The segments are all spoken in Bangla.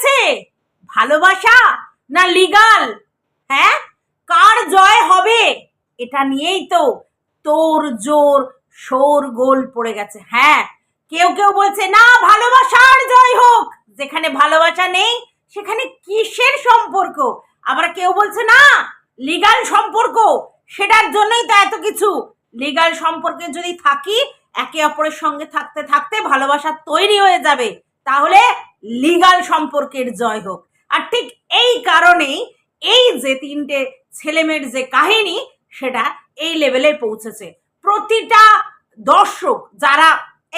পড়েছে ভালোবাসা না লিগাল হ্যাঁ? কার জয় হবে? এটা নিয়েই তো তোর জোর শোর গোল পড়ে গেছে। হ্যাঁ কেউ কেউ বলছে, না, ভালোবাসার জয় হোক। যেখানে ভালোবাসা নেই, সেখানে কিসের সম্পর্ক? আবার কেউ বলছে, না লিগাল সম্পর্ক। সেটার জন্যই তো এত কিছু। লিগাল সম্পর্কে যদি থাকি, একে অপরের সঙ্গে থাকতে থাকতে ভালোবাসা তৈরি হয়ে যাবে। তাহলে লিগাল সম্পর্কের জয় হোক। আর ঠিক এই কারণেই এই যে তিনটে ছেলেমেয়ের যে কাহিনী, সেটা এই লেভেলে পৌঁছেছে। প্রতিটা দর্শক যারা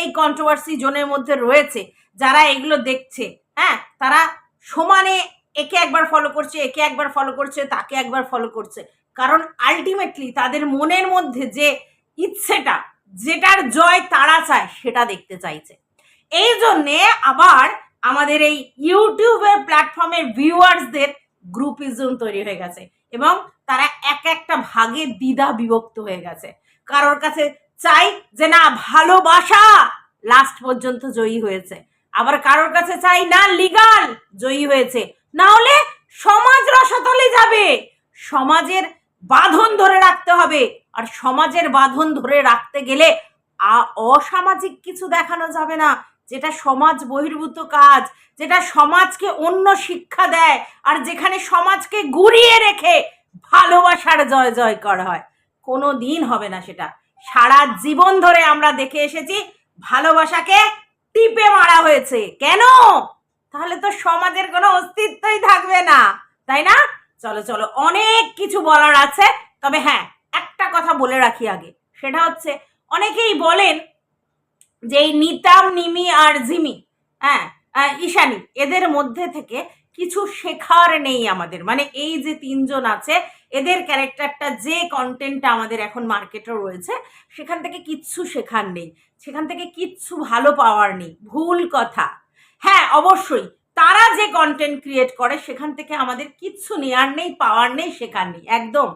এই কন্ট্রোভার্সি জোনের মধ্যে রয়েছে, যারা এগুলো দেখছে হ্যাঁ তারা সমানে একে একবার ফলো করছে, একে একবার ফলো করছে, তাকে একবার ফলো করছে। কারণ আলটিমেটলি তাদের মনের মধ্যে যে ইচ্ছেটা, যেটার জয় তারা চায়, সেটা দেখতে চাইছে। এই জন্যে আবার আমাদের এই ইউটিউবের প্ল্যাটফর্মের ভিউয়ার্সদের গ্রুপিজম তৈরি হয়ে গেছে এবং তারা এক একটা ভাগে দ্বিধা বিভক্ত হয়ে গেছে। কারোর কাছে চাই যে না, ভালোবাসা লাস্ট পর্যন্ত জয়ী হয়েছে। আবার কারোর কাছে চাই না লিগাল জয়ী হয়েছে। না হলে সমাজ রসাতলে যাবে। সমাজের বাঁধন ধরে রাখতে হবে। আর সমাজের বাঁধন ধরে রাখতে গেলে অসামাজিক কিছু দেখানো যাবে না। যেটা সমাজ বহির্ভূত কাজ, যেটা সমাজকে অন্য শিক্ষা দেয়, আর যেখানে সমাজকে গুড়িয়ে রেখে ভালোবাসার জয় জয় করা হয়। কোনো দিন হবে না সেটা। সারা জীবন ধরে আমরা দেখে এসেছি, ভালোবাসাকে টিপে মারা হয়েছে। কেন? তাহলে তো সমাজের কোনো অস্তিত্বই থাকবে না, তাই না? চলো চলো, অনেক কিছু বলার আছে। তবে হ্যাঁ একটা কথা বলে রাখি আগে। সেটা হচ্ছে, অনেকেই বলেন যে নিতাম, নিমি আর জিমি হ্যাঁ ঈশানী, এদের মধ্যে থেকে কিছু শেখার নেই আমাদের। মানে এই যে তিনজন আছে, এদের ক্যারেক্টারটা, যে কন্টেন্টটা আমাদের এখন মার্কেটে রয়েছে, সেখান থেকে কিচ্ছু শেখার নেই। সেখান থেকে কিচ্ছু ভালো পাওয়ার নেই। ভুল কথা। হ্যাঁ অবশ্যই, তারা যে কন্টেন্ট ক্রিয়েট করে, সেখান থেকে আমাদের কিচ্ছু নেয়ার নেই, পাওয়ার নেই, শেখার নেই, একদম।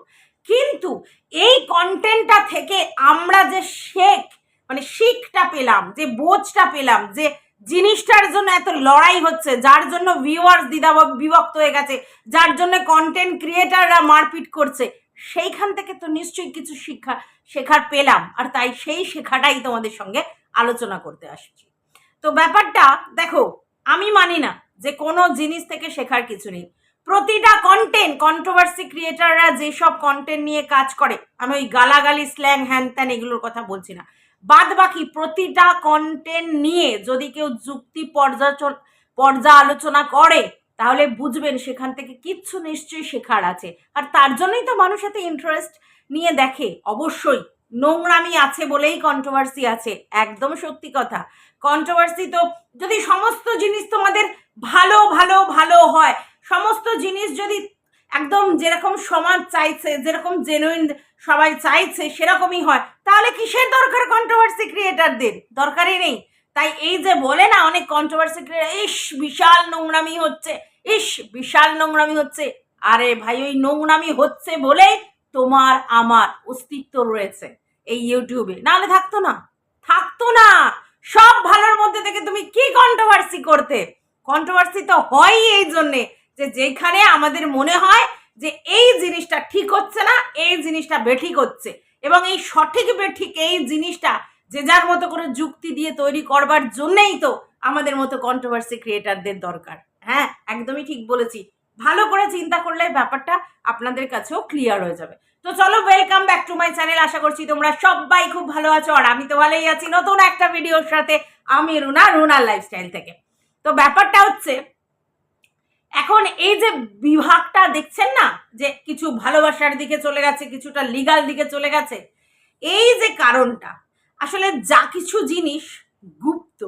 কিন্তু এই কন্টেন্টটা থেকে আমরা যে শেখ মানে শিখটা পেলাম, যে বোঝটা পেলাম, যে জিনিসটার জন্য এত লড়াই হচ্ছে, যার জন্য ভিউয়ার্স দ্বিধা বিভক্ত হয়ে গেছে, যার জন্য কন্টেন্ট ক্রিয়েটাররা মারপিট করছে, সেইখান থেকে তো নিশ্চয়ই কিছু শিক্ষা শেখার পেলাম, আর তাই সেই শেখাটাই তোমাদের সঙ্গে আলোচনা করতে আসছি। তো ব্যাপারটা দেখো, আমি মানি না যে কোনো জিনিস থেকে শেখার কিছু নেই। প্রতিটা কন্টেন্ট কন্ট্রোভার্সি ক্রিয়েটাররা যেসব কন্টেন্ট নিয়ে কাজ করে, আমি ওই গালাগালি স্ল্যাং হ্যান ত্যান এগুলোর কথা বলছি না। বাদ বাকি প্রতিটা কন্টেন্ট নিয়ে যদি কেউ যুক্তি পর্যালোচনা করে, তাহলে বুঝবেন সেখান থেকে কিচ্ছু নিশ্চয়ই শেখার আছে। আর তার জন্যই তো মানুষ এতে ইন্টারেস্ট নিয়ে দেখে। অবশ্যই, নোংরামি আছে বলেই কন্ট্রোভার্সি আছে, একদম সত্যি কথা। কন্ট্রোভার্সি তো যদি সমস্ত জিনিস তোমাদের ভালো ভালো ভালো হয়, সমস্ত জিনিস যদি একদম যেরকম সমাজ চাইছে, যেরকম জেনুইন সবাই চাইছে, সেরকমই হয়। তাহলে কিসের দরকার কন্ট্রোভার্সি ক্রিয়েটারদের দরকারই নেই। তাই এই যে বলে না অনেক কন্ট্রোভার্সি ক্রিয়েটার ইস, বিশাল নোংরামি হচ্ছে। ইস, বিশাল নোংরামি হচ্ছে। আরে ভাই, ওই নোংরামি হচ্ছে বলেই তোমার আমার অস্তিত্ব রয়েছে এই ইউটিউবে নাহলে থাকতো না। থাকতো না। সব ভালোর মধ্যে থেকে তুমি কি কন্ট্রোভার্সি করতে? কন্ট্রোভার্সি তো হয়ই এই জন্যে। যে যেখানে আমাদের মনে হয় যে এই জিনিসটা ঠিক হচ্ছে না, এই জিনিসটা বেঠিক হচ্ছে। এবং এই সঠিক বেঠিক এই জিনিসটা যে যার মতো করে যুক্তি দিয়ে তৈরি করবার জন্যেই তো আমাদের মতো কন্ট্রোভার্সি ক্রিয়েটারদের দরকার। হ্যাঁ একদমই ঠিক বলেছি। ভালো করে চিন্তা করলে ব্যাপারটা আপনাদের কাছেও ক্লিয়ার হয়ে যাবে। তো চলো welcome back to my channel আশা করছি তোমরা সবাই খুব ভালো আছো। আর আমি তো ভালোই আছি নতুন একটা ভিডিওর সাথে। আমি রুনা, রুনার লাইফস্টাইল থেকে। তো ব্যাপারটা হচ্ছে এখন এই যে বিভাগটা দেখছেন না, যে কিছু ভালোবাসার দিকে চলে গেছে, কিছুটা লিগাল দিকে চলে গেছে, এই যে কারণটা, আসলে যা কিছু জিনিস গুপ্ত,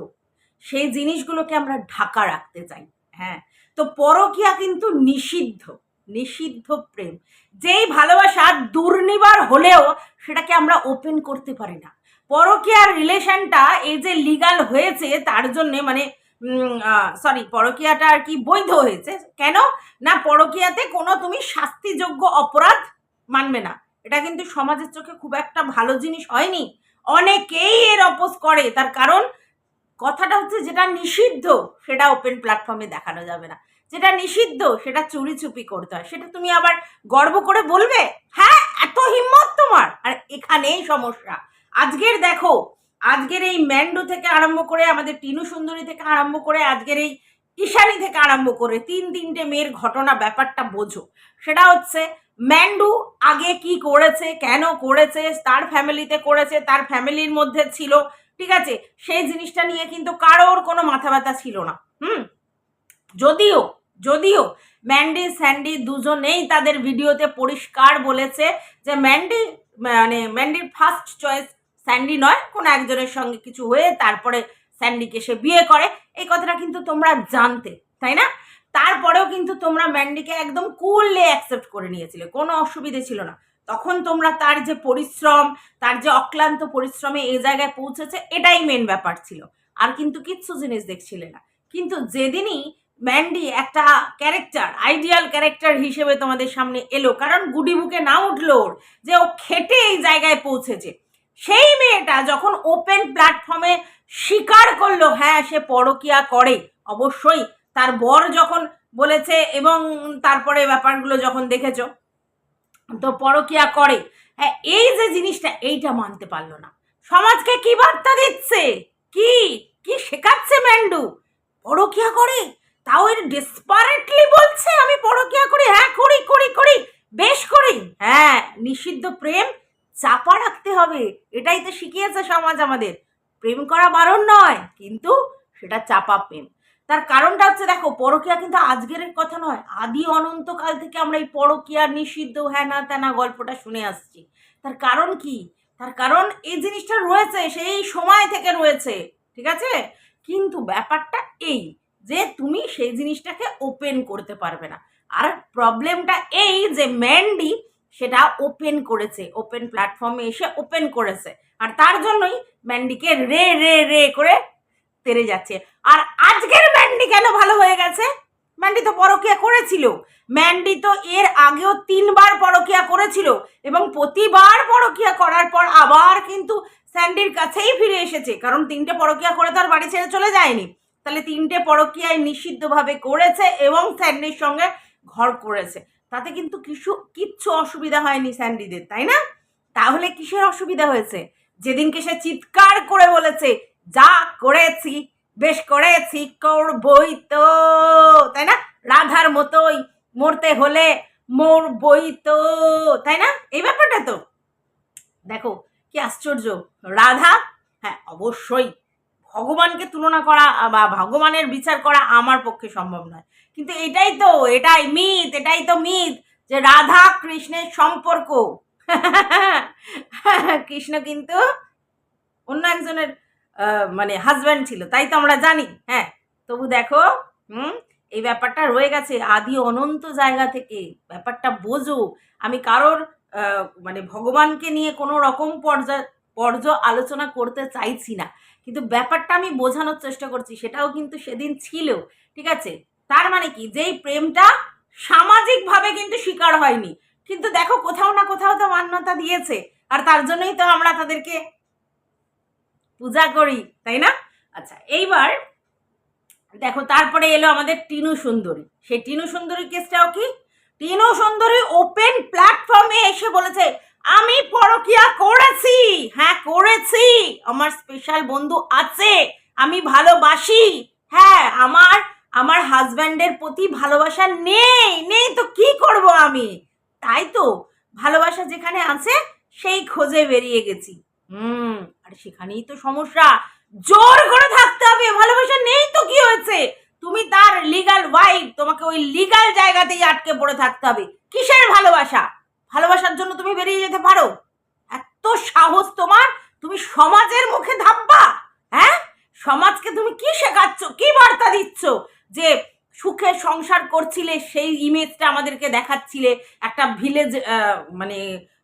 সেই জিনিসগুলোকে আমরা ঢাকা রাখতে চাই হ্যাঁ? তো পরকিয়া কিন্তু নিষিদ্ধ নিষিদ্ধ প্রেম। যেই ভালোবাসা দুর্নিবার হলেও সেটাকে আমরা ওপেন করতে পারি না। পরকিয়ার রিলেশনটা এই যে লিগাল হয়েছে, তার জন্যে মানে সরি পরকিয়াটা আর কি বৈধ হয়েছে। কেন? না, পরকিয়াতে কোনো তুমি শাস্তিযোগ্য অপরাধ মানবে না। এটা কিন্তু সমাজের চোখে খুব একটা ভালো জিনিস হয়নি। অনেকেই এর অপোজ করে। তার কারণ, কথাটা হচ্ছে যেটা নিষিদ্ধ, সেটা ওপেন প্ল্যাটফর্মে দেখানো যাবে না। যেটা নিষিদ্ধ, সেটা চুরি চুপি করতে হয়। সেটা তুমি আবার গর্ব করে বলবে? হ্যাঁ এত হিম্মত তোমার। আর এখানেই সমস্যা। আজকের দেখো আজকের এই ম্যান্ডু থেকে আরম্ভ করে, আমাদের টিনু সুন্দরী থেকে আরম্ভ করে, আজকের এই ঈশানী থেকে আরম্ভ করে তিন তিনটে মেয়ের ঘটনা, ব্যাপারটা বোঝো। সেটা হচ্ছে, ম্যান্ডু আগে কি করেছে, কেন করেছে, তার ফ্যামিলিতে করেছে, তার ফ্যামিলির মধ্যে ছিল, ঠিক আছে? সেই জিনিসটা নিয়ে কিন্তু কারোর কোনো মাথা ব্যথা ছিল না, হুম? যদিও যদিও ম্যান্ডি, স্যান্ডি দুজনেই তাদের ভিডিওতে পরিষ্কার বলেছে যে ম্যান্ডি মানে ম্যান্ডির ফার্স্ট চয়েস স্যান্ডি নয়, কোনো একজনের সঙ্গে কিছু হয়ে তারপরে স্যান্ডিকে সে বিয়ে করে। এই কথাটা কিন্তু তোমরা জানতে, তাই না? তারপরেও কিন্তু তোমরা ম্যান্ডিকে একদম কুললে অ্যাকসেপ্ট করে নিয়েছিলে, কোনো অসুবিধে ছিল না। তখন তোমরা তার যে পরিশ্রম, তার যে অক্লান্ত পরিশ্রমে এই জায়গায় পৌঁছেছে, এটাই মেন ব্যাপার ছিল। আর কিন্তু কিচ্ছু জিনিস দেখছিলে না। কিন্তু যেদিনই ম্যান্ডি একটা ক্যারেক্টার আইডিয়াল ক্যারেক্টার হিসেবে তোমাদের সামনে এলো, কারণ গুডি বুকে না উঠল ওর, যে ও খেটে এই জায়গায় পৌঁছেছে সেই মেয়েটা যখন ওপেন প্ল্যাটফর্মে স্বীকার করল হ্যাঁ সে পরকিয়া করে, অবশ্যই। তার বর যখন বলেছে এবং তারপরে ব্যাপারগুলো যখন দেখেছ, তো পরকিয়া করে। হ্যাঁ এই যে জিনিসটা, এইটা মানতে পারল না। সমাজকে কি বার্তা দিচ্ছে? কি? কি শেখাচ্ছে ম্যান্ডু? পরকিয়া করে? তাও এর ডেসপারেটলি বলছে, আমি পরকিয়া করি। হ্যাঁ করি করি করি। বেশ করি হ্যাঁ নিষিদ্ধ প্রেম চাপা রাখতে হবে। এটাই তো শিখিয়েছে সমাজ আমাদের। প্রেম করা বারণ নয়, কিন্তু সেটা চাপা প্রেম। তার কারণটা হচ্ছে, দেখো, পরকিয়া কিন্তু আজকের কথা নয়, আদি অনন্তকাল থেকে আমরা এই পরকিয়া, নিষিদ্ধ, হ্যানা ত্যানা গল্পটা শুনে আসছি। তার কারণ কি? তার কারণ এই জিনিসটা রয়েছে, সেই সময় থেকে রয়েছে, ঠিক আছে? কিন্তু ব্যাপারটা এই, যে তুমি সেই জিনিসটাকে ওপেন করতে পারবে না। আর প্রবলেমটা এই যে ম্যান্ডি সেটা ওপেন করেছে ওপেন প্ল্যাটফর্মে এসে ওপেন করেছে। আর তার জন্যই ম্যান্ডিকে রে রে রে করে তেরে যাচ্ছে। আর আজকের ম্যান্ডি কেন ভালো হয়ে গেছে? ম্যান্ডি তো পরকিয়া করেছিল। ম্যান্ডি তো এর আগেও তিনবার পরকিয়া করেছিল এবং প্রতিবার পরকিয়া করার পর আবার কিন্তু স্যান্ডির কাছেই ফিরে এসেছে। কারণ তিনটে পরকিয়া করে তার বাড়ি ছেড়ে চলে যায়নি। তাহলে তিনটে পরকিয়ায় নিষিদ্ধভাবে করেছে এবং স্যান্ডির সঙ্গে ঘর করেছে। তাতে কিন্তু কিছু, কিচ্ছু অসুবিধা হয়নি স্যান্ডিদের, তাই না? তাহলে কিসের অসুবিধা হয়েছে? যেদিনকে সে চিৎকার করে বলেছে, যা করেছি, বেশ করেছি, করবই তো। তাই না? রাধার মতোই মরতে হলে মরবই তো, তাই না? এই ব্যাপারটা তো। দেখো, কি আশ্চর্য। রাধা? হ্যাঁ অবশ্যই। ভগবানকে তুলনা করা বা ভগবানের বিচার করা আমার পক্ষে সম্ভব নয়। কিন্তু এটাই তো, এটাই মিথ, এটাই তো মিথ যে রাধা কৃষ্ণের সম্পর্ক। কৃষ্ণ কিন্তু অন্য একজনের মানে হাজব্যান্ড ছিল, তাই তো আমরা জানি। হ্যাঁ তবু দেখো, হুম, এই ব্যাপারটা রয়ে গেছে আদি অনন্ত জায়গা থেকে। ব্যাপারটা বোঝো। আমি কারোর মানে ভগবানকে নিয়ে কোনো রকম পর্যায় পর্য আলোচনা করতে চাইছি না। কিন্তু ব্যাপারটা আমি বোঝানোর চেষ্টা করছি, সেটাও কিন্তু সেদিন ছিল ঠিক আছে? তার মানে কি? যেই প্রেমটা সামাজিকভাবে কিন্তু স্বীকার হয়নি, কিন্তু দেখো কোথাও না কোথাও তো মান্যতা দিয়েছে, আর তার জন্যই তো আমরা তাদেরকে পূজা করি, তাই না? আচ্ছা এইবার দেখো, তারপরে এলো আমাদের টিনু সুন্দরী, সেই টিনু সুন্দরী কেসটাও কি? টিনু সুন্দরী ওপেন প্ল্যাটফর্মে এসে বলেছে আমি পরকিয়া করেছি। হ্যাঁ করেছি। আমার স্পেশাল বন্ধু আছে। আমি ভালোবাসি। হ্যাঁ আমার আমার হাজব্যান্ডের প্রতি ভালোবাসা নেই। নেই তো কি করব আমি? তাই তো, ভালোবাসা যেখানে আছে, সেই খোঁজে বেরিয়ে গেছি। হুম, আর সেখানেই তো সমস্যা। জোর করে থাকতে হবে। ভালোবাসা নেই তো কি হয়েছে? তুমি তার লিগাল ওয়াইফ তোমাকে ওই লিগাল জায়গাতেই আটকে পড়ে থাকতে হবে। কিসের ভালোবাসা? ভালোবাসার জন্য তুমি বেরিয়ে যেতে পারো। এত সাহস তোমার, তুমি সমাজের মুখে ধাপ্পা হ্যাঁ? সমাজকে তুমি কি শেখাচ্ছ, কি বার্তা দিচ্ছ যে সুখে সংসার করছিলে, সেই ইমেজটা আমাদেরকে দেখাচ্ছিলে, একটা ভিলেজ মানে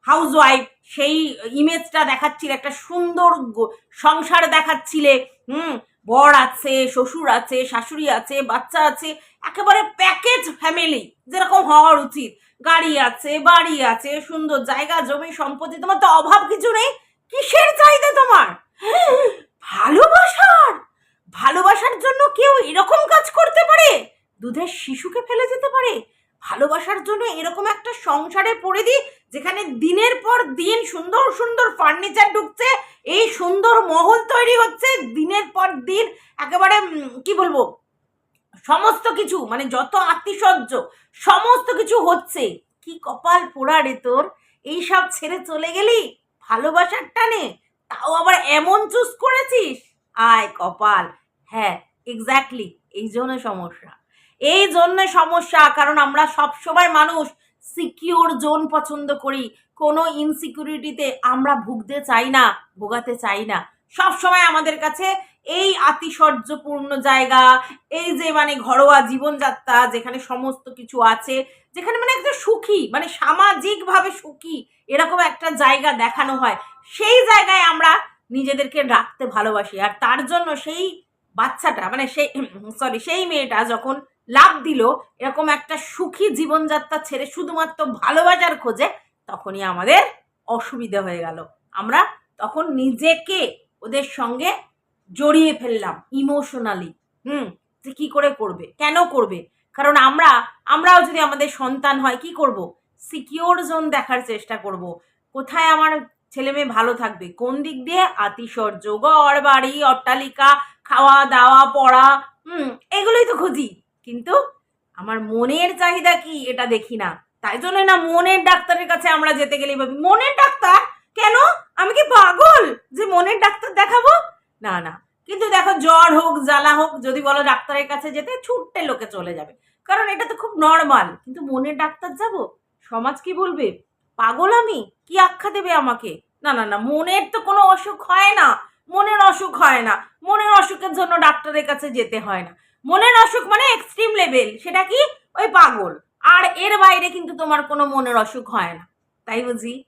হাউস ওয়াইফ সেই ইমেজটা দেখাচ্ছিলে, একটা সুন্দর সংসার দেখাচ্ছিলে, হুম? বর আছে, শ্বশুর আছে, শাশুড়ি আছে, বাচ্চা আছে, একেবারে প্যাকেজ ফ্যামিলি যেরকম হওয়ার উচিত। গাড়ি আছে, বাড়ি আছে, সুন্দর জায়গা, জমি সম্পত্তি, তোমার তো অভাব কিছু নেই? কিসের চাহিদা তোমার? ভালোবাসার? ভালোবাসার জন্য কেউ এরকম কাজ করতে পারে? দুধের শিশুকে ফেলে যেতে পারে? ভালোবাসার জন্য এরকম একটা সংসারে পড়ে দিই, যেখানে দিনের পর দিন সুন্দর সুন্দর ফার্নিচার ঢুকছে, এই সুন্দর মহল তৈরি হচ্ছে, দিনের পর দিন একেবারে কি বলব সমস্ত কিছু মানে যত আত্মীসজ্জ সমস্ত কিছু হচ্ছে। কি কপাল পোড়া রে তোর? এইসব ছেড়ে চলে গেলি? ভালোবাসার টানে? তাও আবার এমন চুজ করেছিস? আয় কপাল। হ্যাঁ এক্স্যাক্টলি এই জন্য সমস্যা। এই জন্য সমস্যা, কারণ আমরা সব সময় মানুষ সিকিউর জোন পছন্দ করি। কোনো ইনসিকিউরিটিতে আমরা ভুগতে চাই না, ভোগাতে চাই না। সব সময় আমাদের কাছে এই আতিশয্যপূর্ণ জায়গা, এই যে মানে ঘরোয়া জীবনযাত্রা যেখানে সমস্ত কিছু আছে, যেখানে মানে একটা সুখী মানে সামাজিকভাবে সুখী এরকম একটা জায়গা দেখানো হয়, সেই জায়গায় আমরা নিজেদেরকে রাখতে ভালোবাসি। আর তার জন্য সেই বাচ্চাটা মানে সেই সরি সেই মেয়েটা যখন লাভ দিল, এরকম একটা সুখী জীবনযাত্রা ছেড়ে শুধুমাত্র ভালোবাসার খোঁজে, তখনই আমাদের অসুবিধা হয়ে গেল। আমরা তখন নিজেকে ওদের সঙ্গে জড়িয়ে ফেললাম ইমোশনালি হুম কি করে করবে? কেন করবে? কারণ আমরা, আমরাও যদি আমাদের সন্তান হয়, কি করব? সিকিওর জোন দেখার চেষ্টা করব। কোথায় আমার ছেলে মেয়ে ভালো থাকবে? কোন দিক দিয়ে? আতিশর্য ঘর বাড়ি অট্টালিকা খাওয়া দাওয়া পড়া, হুম, এগুলোই তো খুঁজি। কিন্তু আমার মনের চাহিদা কি? এটা দেখি না। তাই জন্য না মনের ডাক্তারের কাছে আমরা যেতে ভাবি, মনের ডাক্তার? কেন? আমি কি পাগল যে মনের ডাক্তার দেখাবো? না না। কিন্তু দেখো, জ্বর হোক, জ্বালা হোক, যদি বলো ডাক্তারের কাছে যেতে ছুটতে লোকে চলে যাবে। কারণ এটা তো খুব নর্মাল কিন্তু মনের ডাক্তার যাব? সমাজ কি বলবে? পাগল আমি? কি আখ্যা দেবে আমাকে? না না না। মনের তো কোনো অসুখ হয় না। মনের অসুখ হয় না। মনের অসুখের জন্য ডাক্তারের কাছে যেতে হয় না। মনের অসুখ মানে এক্সট্রিম লেভেল সেটা কি? ওই পাগল। আর এর বাইরে কিন্তু তোমার কোনো মনের অসুখ হয় না। তাই বুঝি?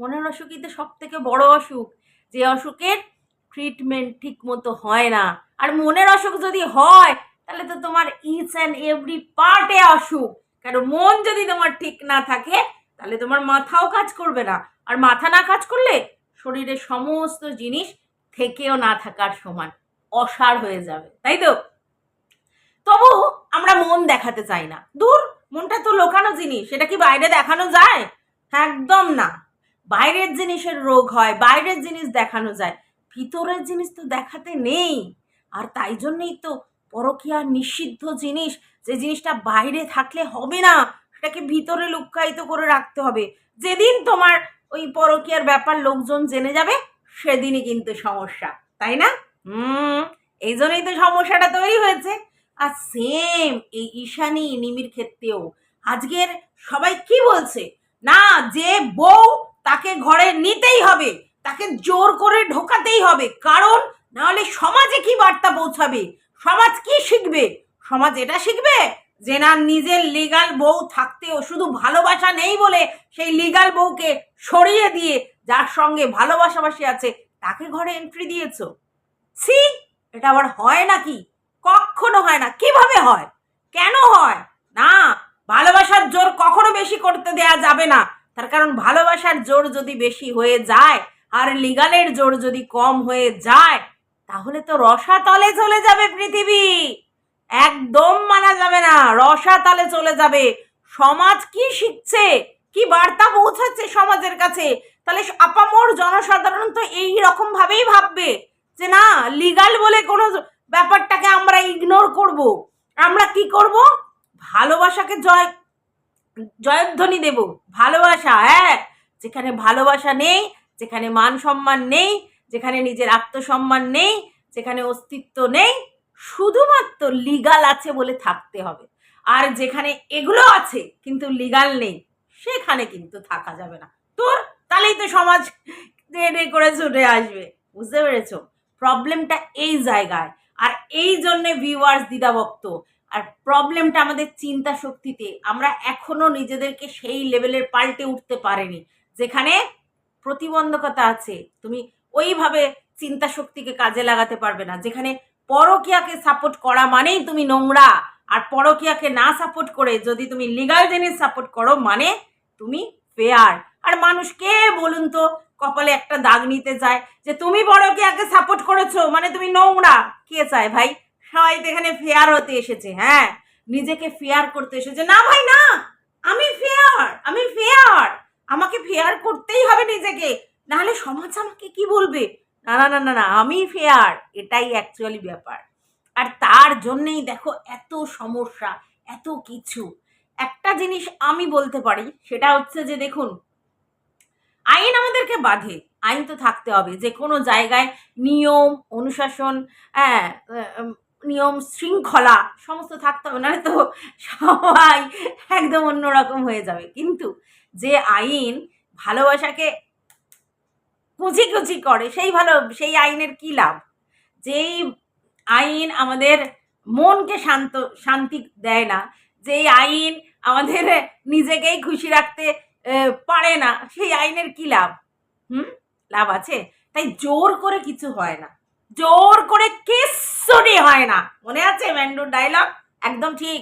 মনের অসুখই সব থেকে বড় অসুখ। যে অসুখের ট্রিটমেন্ট ঠিক মতো হয় না। আর মনের অসুখ যদি হয়, তাহলে তো তোমার ইচ অ্যান্ড এভরি পার্টে অসুখ। কারণ মন যদি তোমার ঠিক না থাকে, তাহলে তোমার মাথাও কাজ করবে না। আর মাথা না কাজ করলে শরীরের সমস্ত জিনিস থেকেও না থাকার সমান অসার হয়ে যাবে, তাই তো? তবু আমরা মন দেখাতে চাই না। দূর, মনটা তো লোকানো জিনিস। সেটা কি বাইরে দেখানো যায়? একদম না। বাইরের জিনিসের রোগ হয়, বাইরের জিনিস দেখানো যায়। ভিতরের জিনিস তো দেখাতে নেই। আর তাই জন্যেই তো পরকীয়া নিষিদ্ধ জিনিস, যে জিনিসটা বাইরে থাকলে হবে না, সেটাকে ভিতরে লুক্কায়িত করে রাখতে হবে। যেদিন তোমার ওই পরকীয়ার ব্যাপার লোকজন জেনে যাবে, সেদিনই কিন্তু সমস্যা, তাই না? হুম, এই জন্যই তো সমস্যাটা তৈরি হয়েছে। আর সেম এই ঈশানি, নিমির ক্ষেত্রেও। আজকের সবাই কি বলছে? না, যে বউ তাকে ঘরে নিতেই হবে, তাকে জোর করে ঢোকাতেই হবে। কারণ নাহলে সমাজে কি বার্তা পৌঁছাবে? সমাজ কি শিখবে? সমাজ এটা শিখবে যে না, নিজের লিগাল বউ থাকতেও শুধু ভালোবাসা নেই বলে সেই লিগাল বউকে সরিয়ে দিয়ে যার সঙ্গে ভালোবাসাবাসি আছে, তাকে ঘরে এন্ট্রি দিয়েছ। সি এটা আবার হয় নাকি? কখনো হয় না। কীভাবে হয়? কেন হয়? না, ভালোবাসার জোর কখনো বেশি করতে দেয়া যাবে না। তার কারণ ভালোবাসার জোর যদি বেশি হয়ে যায় আর লিগালের জোর যদি কম হয়ে যায়, তাহলে তো রসাতলে চলে যাবে পৃথিবী। একদম মানা যাবে না রসাতলে চলে যাবে। সমাজ কি শিখছে, কি বার্তা পৌঁছাচ্ছে সমাজের কাছে? তাহলে আপামোর জনসাধারণ তো এই রকম ভাবেই ভাববে যে না, লিগাল বলে কোনো ব্যাপারটাকে আমরা ইগনোর করব। আমরা কি করব? ভালোবাসাকে জয় জয়ধ্বনি দেব, ভালোবাসা হ্যাঁ। যেখানে ভালোবাসা নেই, যেখানে মান সম্মান নেই, যেখানে নিজের আত্মসম্মান নেই, যেখানে অস্তিত্ব নেই, শুধুমাত্র লিগাল আছে বলে থাকতে হবে। আর যেখানে এগুলো আছে, কিন্তু লিগাল নেই, সেখানে কিন্তু থাকা যাবে না। তোর তাহলেই তো সমাজ করে ছুটে আসবে, বুঝতে পেরেছ? প্রবলেমটা এই জায়গায়। আর এই জন্যে ভিউয়ার্স দ্বিধাভক্ত আর প্রবলেমটা আমাদের চিন্তা শক্তিতে আমরা এখনও নিজেদেরকে সেই লেভেলের পাল্টে উঠতে পারিনি। যেখানে প্রতিবন্ধকতা আছে, তুমি ওইভাবে চিন্তা শক্তিকে কাজে লাগাতে পারবে না। যেখানে পরকিয়াকে সাপোর্ট করা মানেই তুমি নোংরা, আর পরকিয়াকে না সাপোর্ট করে যদি তুমি লিগাল জিনিস সাপোর্ট করো মানে তুমি ফেয়ার আর মানুষ কে বলুন তো, কপালে একটা দাগ নিতে চায় যে, তুমি আগে সাপোর্ট করেছ মানে তুমি নোংরা। কে চায় ভাই? সবাই তো এখানে ফেয়ার হতে এসেছে হ্যাঁ? নিজেকে ফেয়ার করতে এসেছে। না ভাই, না! আমি ফেয়ার আমি ফেয়ার আমাকে ফেয়ার করতেই হবে নিজেকে। নাহলে সমাজ আমাকে কি বলবে? না না না না না, আমি ফেয়ার এটাই অ্যাকচুয়ালি ব্যাপার। আর তার জন্যেই দেখো এত সমস্যা, এত কিছু। একটা জিনিস আমি বলতে পারি, সেটা হচ্ছে যে দেখুন, আইন আমাদেরকে বাঁধে। আইন তো থাকতে হবে যে কোনো জায়গায় নিয়ম, অনুশাসন হ্যাঁ নিয়ম শৃঙ্খলা সমস্ত থাকতে হবে, নাহলে তো সবাই একদম অন্যরকম হয়ে যাবে। কিন্তু যে আইন ভালোবাসাকে কুচি কুচি করে, সেই ভালো, সেই আইনের কি লাভ? যেই আইন আমাদের মনকে শান্ত, শান্তি দেয় না, যেই আইন আমাদের নিজেকেই খুশি রাখতে পারে না, সেই আইনের কি লাভ? হুম? লাভ আছে? তাই জোর করে কিছু হয় না। জোর করে কিচ্ছুটি হয় না। মনে আছে ম্যান্ডোর ডায়লগ একদম ঠিক।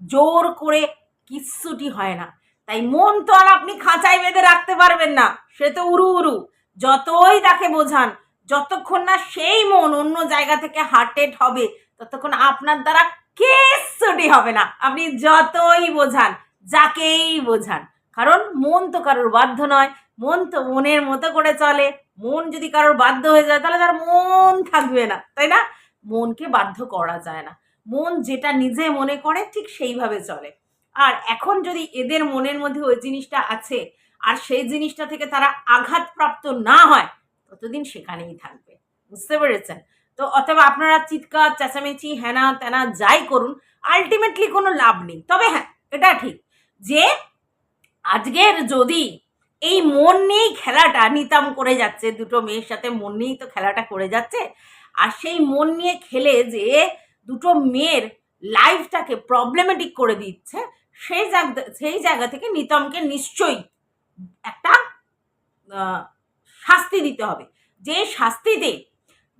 জোর করে কিচ্ছুটি হয় না। তাই মন তো আর আপনি খাঁচায় বেঁধে রাখতে পারবেন না। সে তো উড়ু উড়ু। যতই তাকে বোঝান, যতক্ষণ না সেই মন অন্য জায়গা থেকে হার্টেড হবে, ততক্ষণ আপনার দ্বারা কিচ্ছুটি হবে না। আপনি যতই বোঝান, যাকেই বোঝান। কারণ মন তো কারোর বাধ্য নয়। মন তো মনের মতো করে চলে। মন যদি কারোর বাধ্য হয়ে যায়, তাহলে তার মন থাকবে না। তাই না? মনকে বাধ্য করা যায় না। মন যেটা নিজে মনে করে, ঠিক সেইভাবে চলে। আর এখন যদি এদের মনের মধ্যে ওই জিনিসটা আছে, আর সেই জিনিসটা থেকে তারা আঘাতপ্রাপ্ত না হয়, ততদিন সেখানেই থাকবে। বুঝতে পেরেছেন? তো অথবা আপনারা চিৎকার, চেঁচামেচি, হেনা তেনা যাই করুন আলটিমেটলি কোনো লাভ নেই। তবে হ্যাঁ এটা ঠিক যে আজকের যদি এই মন নিয়েই খেলাটা নিতাম করে যাচ্ছে, দুটো মেয়ের সাথে মন নিয়েই তো খেলাটা করে যাচ্ছে আর সেই মন নিয়ে খেলে যে দুটো মেয়ের লাইফটাকে প্রবলেমেটিক করে দিচ্ছে, সেই জায়গা সেই জায়গা থেকে নিতমকে নিশ্চয়ই একটা শাস্তি দিতে হবে। যে শাস্তিতে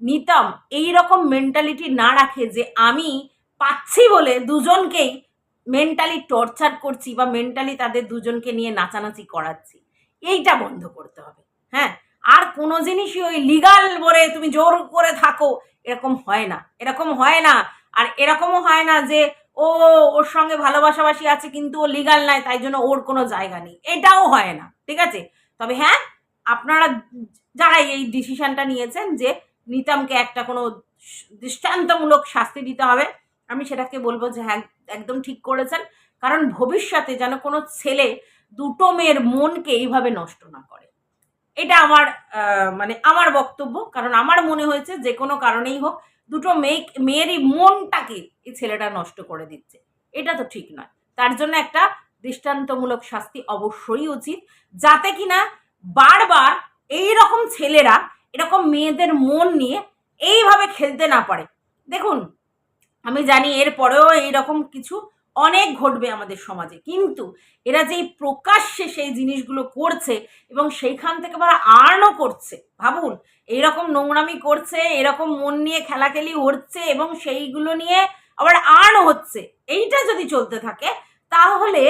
নিতম এই রকম মেন্টালিটি না রাখে যে আমি পাচ্ছি বলে দুজনকেই মেন্টালি টর্চার করছি বা মেন্টালি তাদের দুজনকে নিয়ে নাচানাচি করাচ্ছি, এইটা বন্ধ করতে হবে। হ্যাঁ? আর কোনো জিনিসই ওই লিগাল বলে তুমি জোর করে থাকো, এরকম হয় না। এরকম হয় না। আর এরকমও হয় না যে, ও ওর সঙ্গে ভালোবাসাবাসি আছে কিন্তু ও লিগাল নাই, তাই জন্য ওর কোনো জায়গা নেই। এটাও হয় না, ঠিক আছে? তবে হ্যাঁ আপনারা যারা এই ডিসিশনটা নিয়েছেন যে নিতামকে একটা কোনো দৃষ্টান্তমূলক শাস্তি দিতে হবে, আমি সেটাকে বলব যে হ্যাঁ একদম ঠিক করেছেন। কারণ ভবিষ্যতে যেন কোনো ছেলে দুটো মেয়ের মনকে এইভাবে নষ্ট না করে। এটা আমার মানে আমার বক্তব্য, কারণ আমার মনে হয়েছে যে কোনো কারণেই হোক, দুটো মেয়ে, মেয়েরই মনটাকে এই ছেলেটা নষ্ট করে দিচ্ছে। এটা তো ঠিক নয়। তার জন্য একটা দৃষ্টান্তমূলক শাস্তি অবশ্যই উচিত, যাতে কিনা বারবার এই রকম ছেলেরা, এরকম মেয়েদের মন নিয়ে এইভাবে খেলতে না পারে। দেখুন, আমি জানি এর পরেও এইরকম কিছু অনেক ঘটবে আমাদের সমাজে। কিন্তু এরা যেই প্রকাশ্যে সেই জিনিসগুলো করছে এবং সেইখান থেকে আবার আর্নও করছে, ভাবুন। এইরকম নোংরামি করছে, এরকম মন নিয়ে খেলাখেলি হচ্ছে এবং সেইগুলো নিয়ে আবার আর্নও হচ্ছে। এইটা যদি চলতে থাকে, তাহলে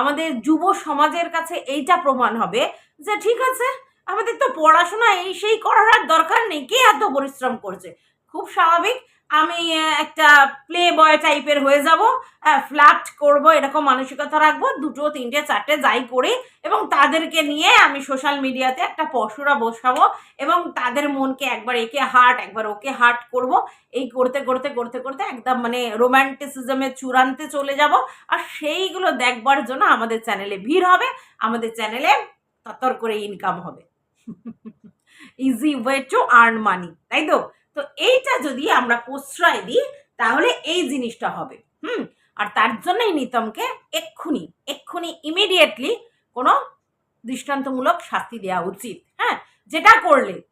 আমাদের যুব সমাজের কাছে এইটা প্রমাণ হবে যে ঠিক আছে, আমাদের তো পড়াশোনা এই সেই করার দরকার নেই, কে এত পরিশ্রম করছে? খুব স্বাভাবিক আমি একটা প্লে বয় টাইপের হয়ে যাব ফ্ল্যাট করব এরকম মানসিকতা রাখব দুটো তিনটে চারটে যাই করি এবং তাদেরকে নিয়ে আমি সোশ্যাল মিডিয়াতে একটা পশুরা বসাবো এবং তাদের মনকে একবার একে হার্ট একবার ওকে হার্ট করব। এই করতে করতে করতে করতে একদম মানে রোম্যান্টিসিজমের চূড়ান্তে চলে যাব। আর সেইগুলো দেখবার জন্য আমাদের চ্যানেলে ভিড় হবে আমাদের চ্যানেলে ততর করে ইনকাম হবে। Easy way to earn money তাই তো? তো এইটা যদি আমরা প্রশ্রয় দিই, তাহলে এই জিনিসটা হবে। হুম? আর তার জন্যই নিতমকে এক্ষুনি এক্ষুনি ইমিডিয়েটলি কোনো দৃষ্টান্তমূলক শাস্তি দেওয়া উচিত। হ্যাঁ? যেটা করলে,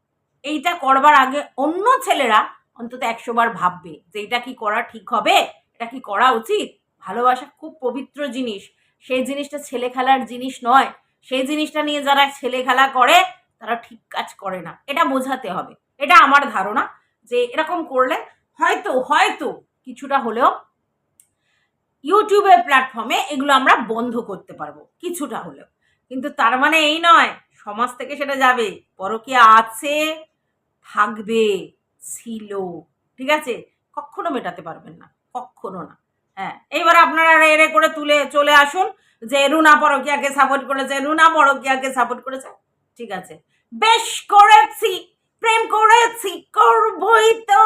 এইটা করবার আগে অন্য ছেলেরা অন্তত একশো বার ভাববে যে এটা কি করা ঠিক হবে? এটা কি করা উচিত? ভালোবাসা খুব পবিত্র জিনিস। সেই জিনিসটা ছেলে খেলার জিনিস নয়। সেই জিনিসটা নিয়ে যারা ছেলে খেলা করে, তারা ঠিক কাজ করে না। এটা বোঝাতে হবে। এটা আমার ধারণা। যে এরকম করলে হয়তো হয়তো কিছুটা হলেও ইউটিউবের প্ল্যাটফর্মে এগুলো আমরা বন্ধ করতে পারব, কিছুটা হলেও। কিন্তু তার মানে এই নয়, সমাজ থেকে সেটা যাবে, পরকীয়া আছে, থাকবে, ছিল, ঠিক আছে? কখনো মেটাতে পারবেন না, কখনো না। হ্যাঁ এইবার আপনারা এরে করে তুলে, চলে আসুন যে রুনা পরকিয়াকে সাপোর্ট করেছে, রুনা পরকিয়াকে সাপোর্ট করেছে, ঠিক আছে। বেশ করেছি। প্রেম করেছি, করবই তো।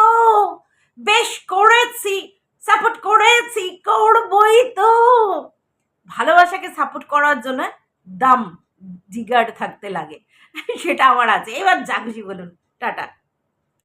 বেশ করেছি, সাপোর্ট করেছি, করবই তো। ভালোবাসাকে সাপোর্ট করার জন্য দাম জিগার্ড থাকতে লাগে। সেটা আমার আছে। এবার খুশি বলুন। টাটা।